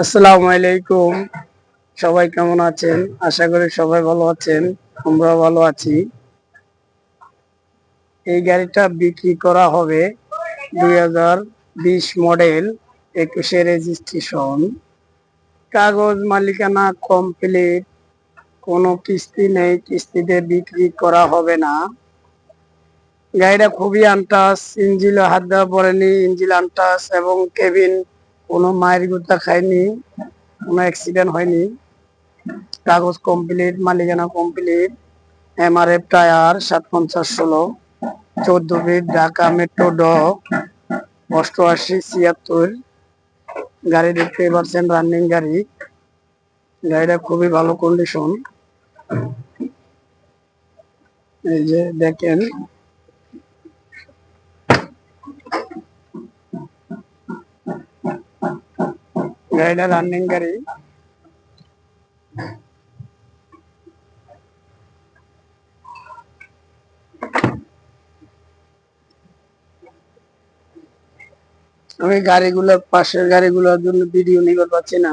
আসসালামু আলাইকুম। সবাই কেমন আছেন? আশা করি সবাই ভালো আছেন। আমরা ভালো আছি। এই গাড়িটা বিক্রি করা হবে দুই হাজার বিশ মডেল একুশে রেজিস্ট্রেশন। কাগজ মালিকানা কমপ্লিট। কোনো কিস্তি নেই, কিস্তিতে বিক্রি করা হবে না। গাড়িটা খুবই আনটাস ইঞ্জিল হাত দেওয়া পড়েনি ইঞ্জিল আনটাস এবং কেবিন কোনো মায়ের গুতা খায়নি, কোনো অ্যাক্সিডেন্ট হয়নি। কাগজ কমপ্লিট মালিকানা কমপ্লিট এমআরএফ টায়ার সাত পঞ্চাশ ষোলো চোদ্দ ফিট ঢাকা মেট্রো ড অষ্টআশি, ছিয়াত্তর গাড়ি দেখতে পাচ্ছেন রানিং গাড়ি। গাড়িটা খুবই ভালো কন্ডিশন এই যে দেখেন গাড়িটা রানিং গাড়ি আমি গাড়িগুলো পাশের গাড়িগুলোর জন্য ভিডিও নিতে পারছি না।